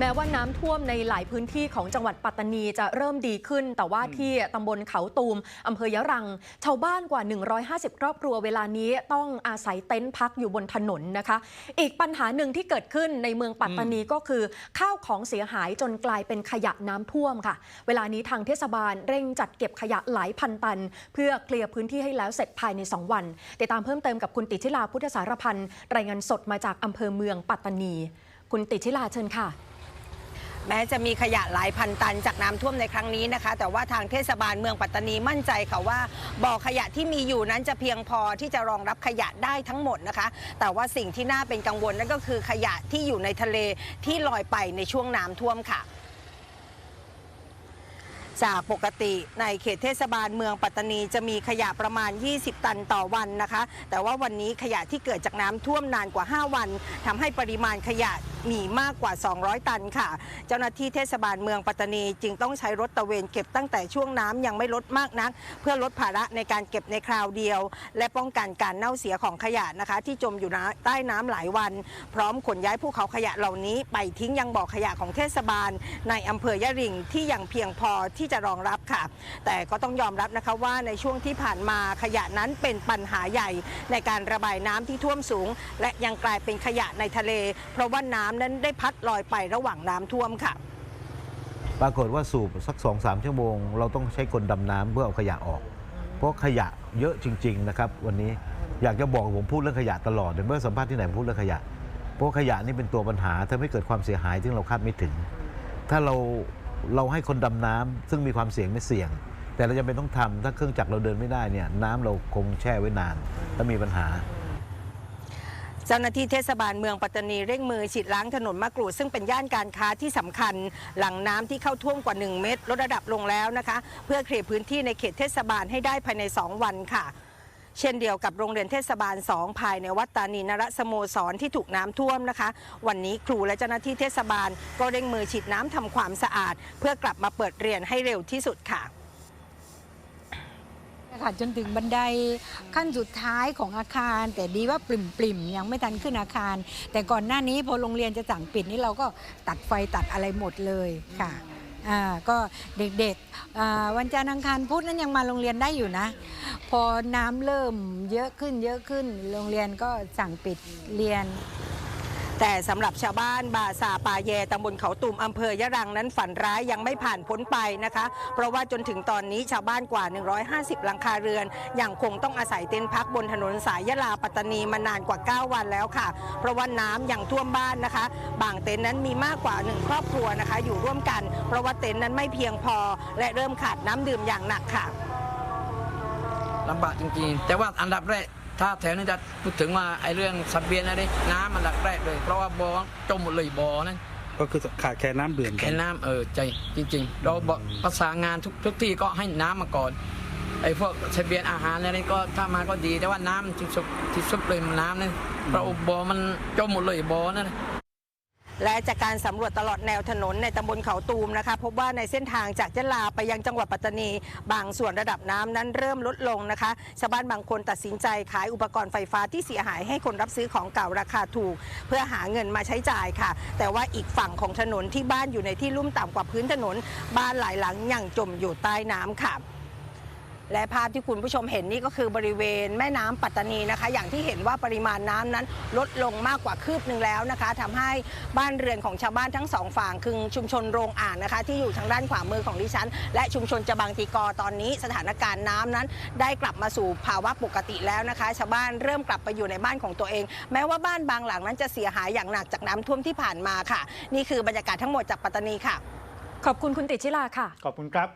แม้ว่าน้ำท่วมในหลายพื้นที่ของจังหวัดปัตตานีจะเริ่มดีขึ้น แต่ว่าที่ตำบลเขาตูมอำเภอยะรัง ชาวบ้านกว่า 150 ครอบครัวเวลานี้ต้องอาศัยเต็นท์พักอยู่บนถนนนะคะ อีกปัญหาหนึ่งที่เกิดขึ้นในเมืองปัตตานีก็คือ ข้าวของเสียหายจนกลายเป็นขยะน้ำท่วมค่ะ เวลานี้ทางเทศบาลเร่งจัดเก็บขยะหลายพันตัน เพื่อเคลียร์พื้นที่ให้แล้วเสร็จภายใน 2 วันติดตามเพิ่มเติมกับคุณติชิลาพุทธสารพันธ์รายงานสดมาจากอำเภอเมืองปัตตานี คุณติชิลาเชิญค่ะ แม้จะมีขยะหลายพันตันจากน้ำท่วมในครั้งนี้นะคะ แต่ว่าทางเทศบาลเมืองปัตตานีมั่นใจค่ะว่าบ่อขยะที่มีอยู่นั้นจะเพียงพอที่จะรองรับขยะได้ทั้งหมดนะคะ แต่ว่าสิ่งที่น่าเป็นกังวลนั่นก็คือขยะที่อยู่ในทะเลที่ลอยไปในช่วงน้ำท่วมค่ะ จากปกติในเขตเทศบาลเมืองปัตตานีจะมีขยะประมาณ 20 ตันต่อวันนะคะ แต่ว่าวันนี้ขยะที่เกิดจากน้ำท่วมนานกว่า 5 วันทำให้ปริมาณขยะมีมากกว่า 200 ตันค่ะ เจ้าหน้าที่เทศบาลเมืองปัตตานีจึงต้องใช้รถตะเวนเก็บตั้งแต่ช่วงน้ำยังไม่ลดมากนัก เพื่อลดภาระในการเก็บในคราวเดียว และป้องกันการเน่าเสียของขยะนะคะ ที่จมอยู่ใต้น้ำหลายวัน พร้อมขนย้ายภูเขาขยะเหล่านี้ ไปทิ้งยังบ่อขยะของเทศบาล ในอำเภอยะริงที่ยังเพียงพอที่จะรองรับค่ะ แต่ก็ต้องยอมรับนะคะว่าในช่วงที่ผ่านมาขยะนั้นเป็นปัญหาใหญ่ ในการระบายน้ำที่ท่วมสูง และยังกลายเป็นขยะในทะเล เพราะว่าน้ำนั้นได้พัดลอยไประหว่างน้ำท่วมค่ะ ปรากฏว่าสูบสัก2อสชั่วโมง เราต้องใช้คนดำน้ำเพื่อเอาขยะออก เพราะขยะเยอะจริง ๆ นะครับ วันนี้อยากจะบอกผมพูดเรื่องขยะตลอดเมื่อสัมภาษณ์ที่ไหนผมพูดเรื่องขยะ เพราะขยะนี่เป็นตัวปัญหาทำให้เกิดความเสียหายที่เราคาดไม่ถึง ถ้าเราเราให้คนดำน้ำซึ่งมีความเสี่ยงไม่เสี่ยง แต่เราจะเป็นต้องทำถ้าเครื่องจักรเราเดินไม่ได้เนี่ยน้ำเราคงแช่ไว้นานถ้ามีปัญหา เจ้าหน้าที่เทศบาลเมืองปัตตานีเร่งมือฉีดล้างถนนมะกรูด ซึ่งเป็นย่านการค้าที่สำคัญ หลังน้ำที่เข้าท่วมกว่า 1 เมตรลดระดับลงแล้วนะคะ เพื่อเคลียร์พื้นที่ในเขตเทศบาลให้ได้ภายใน 2 วันค่ะเช่นเดียวกับโรงเรียนเทศบาล 2 ภายในวัดตานีนรสโมสรที่ถูกน้ำท่วมนะคะ วันนี้ครูและเจ้าหน้าที่เทศบาลก็เร่งมือฉีดน้ำทำความสะอาด เพื่อกลับมาเปิดเรียนให้เร็วที่สุดค่ะ ค่ะจนถึงบันไดขั้นสุดท้ายของอาคาร แต่ดีว่าปริ่มปริมๆยังไม่ทันขึ้นอาคาร แต่ก่อนหน้านี้พอโรงเรียนจะสั่งปิดนี่เราก็ตัดไฟตัดอะไรหมดเลยค่ะอ่าก็เด็กๆวันจันทร์อังคารพุธนั้นยังมาโรงเรียนได้อยู่นะ พอน้ำเริ่มเยอะขึ้นเยอะขึ้นโรงเรียนก็สั่งปิดเรียน แต่สำหรับชาวบ้านบาซาปาแยตำบลเขาตุ่มอำเภอยะรังนั้นฝันร้ายยังไม่ผ่านพ้นไปนะคะ เพราะว่าจนถึงตอนนี้ชาวบ้านกว่า 150 หลังคาเรือน ยังคงต้องอาศัยเต็นท์พักบนถนนสายยะลาปัตตานีมานานกว่า 9 วันแล้วค่ะ เพราะว่าน้ำยังท่วมบ้านนะคะ บางเต็นท์นั้นมีมากกว่า 1 ครอบครัวนะคะ อยู่ร่วมกัน เพราะว่าเต็นท์นั้นไม่เพียงพอ และเริ่มขาดน้ำดื่มอย่างหนักค่ะลำบากจริงๆ แต่ว่าอันดับแรก ถ้าแถวนี้จะพูดถึงว่าไอ้เรื่องสับเบียนอะไรน้ำอันดับแรกเลย เพราะว่าบ่อจมหมดเลยบ่อนั้นก็คือขาดแคลนน้ำดื่มแค่น้ำเออใจจริง ๆ เราบอกประสานงานทุกทุกที่ก็ให้น้ำมาก่อนไอ้พวกสับเบียนอาหารอะไรก็ถ้ามาก็ดีแต่ว่าน้ำที่สุดที่สุดเลยมันน้ำนั่นเพราะบ่อมันจมหมดเลยบ่อนั่น และจากการสำรวจตลอดแนวถนนในตำบลเขาตูมนะคะ พบว่าในเส้นทางจากยะลาไปยังจังหวัดปัตตานี บางส่วนระดับน้ำนั้นเริ่มลดลงนะคะ ชาวบ้านบางคนตัดสินใจขายอุปกรณ์ไฟฟ้าที่เสียหายให้คนรับซื้อของเก่าราคาถูก เพื่อหาเงินมาใช้จ่ายค่ะ แต่ว่าอีกฝั่งของถนนที่บ้านอยู่ในที่ลุ่มต่ำกว่าพื้นถนน บ้านหลายหลังยังจมอยู่ใต้น้ำค่ะ และภาพที่คุณผู้ชมเห็นนี่ก็คือบริเวณแม่น้ำปัตตานีนะคะ อย่างที่เห็นว่าปริมาณน้ำนั้นลดลงมากกว่าคืบหนึ่งแล้วนะคะทำให้บ้านเรือนของชาวบ้านทั้งสองฝั่งคือชุมชนโรงอ่างนะคะ ที่อยู่ทางด้านขวามือของดิฉัน และชุมชนจบังตีกอตอนนี้ สถานการณ์น้ำนั้น ได้กลับมาสู่ภาวะปกติแล้วนะคะ ชาวบ้านเริ่มกลับไปอยู่ในบ้านของตัวเอง แม้ว่าบ้านบางหลังนั้นจะเสียหายอย่างหนักจากน้ำท่วมที่ผ่านมาค่ะ นี่คือบรรยากาศทั้งหมดจากปัตตานีค่ะ ขอบคุณคุณติชิลาค่ะ ขอบคุณครับ